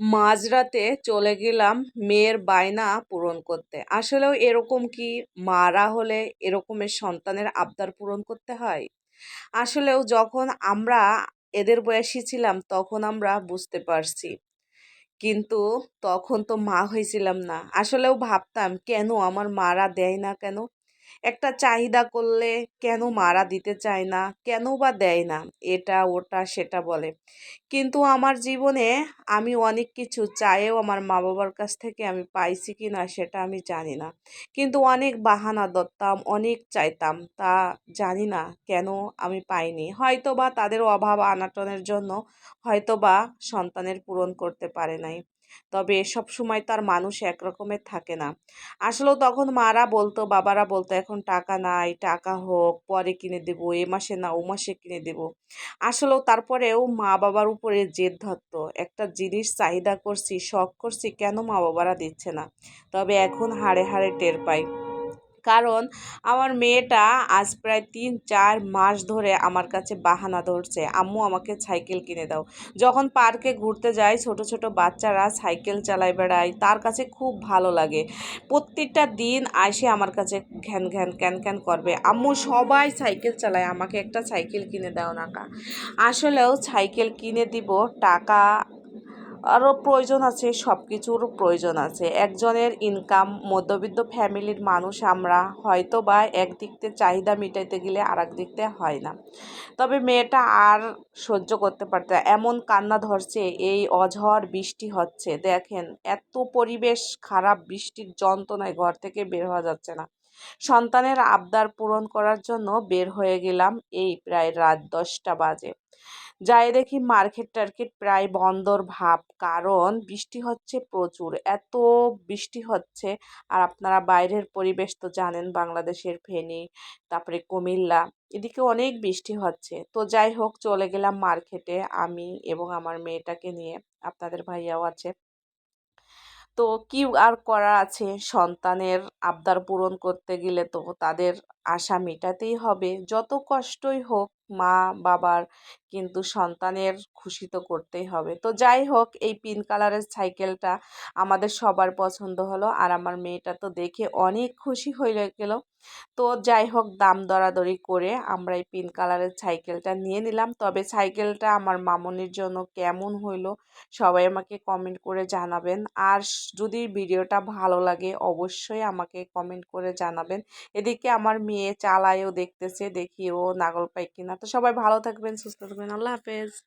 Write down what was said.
মাঝরাতে চলে গেলাম মেয়ের বায়না পূরণ করতে। আসলেও এরকম কি মারা হলে এরকমের সন্তানের আবদার পূরণ করতে হয়? আসলেও যখন আমরা এদের বয়সী ছিলাম তখন আমরা বুঝতে পারছি। কিন্তু তখন তো মা হয়েছিলাম না। আসলেও ভাবতাম, কেন আমার মারা দেয় না কেন? একটা চাহিদা করলে কেন মারা দিতে চায় না? কেন বা দেয় না? এটা, ওটা, সেটা বলে। কিন্তু আমার জীবনে আমি অনেক কিছু চাইও আমার মা বাবার কাছ থেকে আমি পাইছি কি না সেটা আমি জানি না। কিন্তু অনেক বাহানা ধরতাম, অনেক চাইতাম, তা জানি না কেন আমি পাইনি। হয়তো বা তাদের অভাব আনাটনের জন্য হয়তো বা সন্তানের পূরণ করতে পারে নাই। তবে সব সময় তার মানুষ একরকমের থাকে না। আসলেও তখন মারা বলতো, বাবারা বলতো এখন টাকা নাই, টাকা হোক, পরে কিনে দেবো, এ মাসে না, ও মাসে কিনে দেবো। আসলেও তারপরেও মা বাবার উপরে জেদ ধরত। একটা জিনিস চাহিদা করছি, শখ করছি, কেন মা বাবারা দিচ্ছে না? তবে এখন হাড়ে হাড়ে টের পাই। কারণ আমার মেয়েটা আজ প্রায় তিন, চার মাস ধরে আমার কাছে বাহানা ধরছে, আম্মু, আমাকে সাইকেল কিনে দাও। যখন পার্কে ঘুরতে যাই, ছোট ছোট বাচ্চারা সাইকেল চালায় বেড়ায়, তার কাছে খুব ভালো লাগে। প্রত্যেকটা দিন আসে আমার কাছে ঘ্যান ঘ্যান, ক্যান ক্যান করবে, আম্মু, সবাই সাইকেল চালায়, আমাকে একটা সাইকেল কিনে দাও না কা। আসলেও সাইকেল কিনে দিব টাকা আরও প্রয়োজন আছে সব কিছুর প্রয়োজন আছে। একজনের ইনকাম মধ্যবিত্ত ফ্যামিলির মানুষ আমরা হয়তো বা একদিক থেকে চাহিদা মেটাইতে গেলে আর এক দিক থেকে হয় না। তবে মেয়েটা আর সহ্য করতে পারতে এমন কান্না ধরছে, এই অঝড় বৃষ্টি হচ্ছে। দেখেন, এত পরিবেশ খারাপ, বৃষ্টির যন্ত্রণায় ঘর থেকে বের হওয়া যাচ্ছে না। সন্তানের আবদার পূরণ করার জন্য বের হয়ে গেলাম এই প্রায় রাত দশটা বাজে। যাই দেখি মার্কেট টার্কেট প্রায় বন্দর ভাব। কারণ বৃষ্টি হচ্ছে প্রচুর, এত বৃষ্টি হচ্ছে। আর আপনারা বাইরের পরিবেশ তো জানেন, বাংলাদেশের ফেনী, তারপরে কুমিল্লা এদিকে অনেক বৃষ্টি হচ্ছে। তো যাই হোক, চলে গেলাম মার্কেটে আমি এবং আমার মেয়েটাকে নিয়ে, আপনাদের ভাইয়াও আছে। তো কি আর করা আছে? সন্তানের আবদার পূরণ করতে গেলে তো তাদের আশা মেটাতেই হবে। যত কষ্টই হোক মা, বাবার কিন্তু সন্তানের খুশি তো করতেই হবে। তো যাই হোক, এই পিঙ্ক কালারের সাইকেলটা আমাদের সবার পছন্দ হলো আর আমার মেয়েটা তো দেখে অনেক খুশি হয়ে গেল। তো যাই হোক, দাম দরাদরি করে আমরা এই পিঙ্ক কালারের সাইকেলটা নিয়ে নিলাম। তবে সাইকেলটা আমার মামনির জন্য কেমন হইল সবাই আমাকে কমেন্ট করে জানাবেন। আর যদি ভিডিওটা ভালো লাগে অবশ্যই আমাকে কমেন্ট করে জানাবেন। এদিকে আমার মেয়ে চালায়ও দেখতেছে দেখি ও নাগল পাই কিনা। তো সবাই ভালো থাকবেন, সুস্থ থাকবেন। আল্লাহ হাফেজ।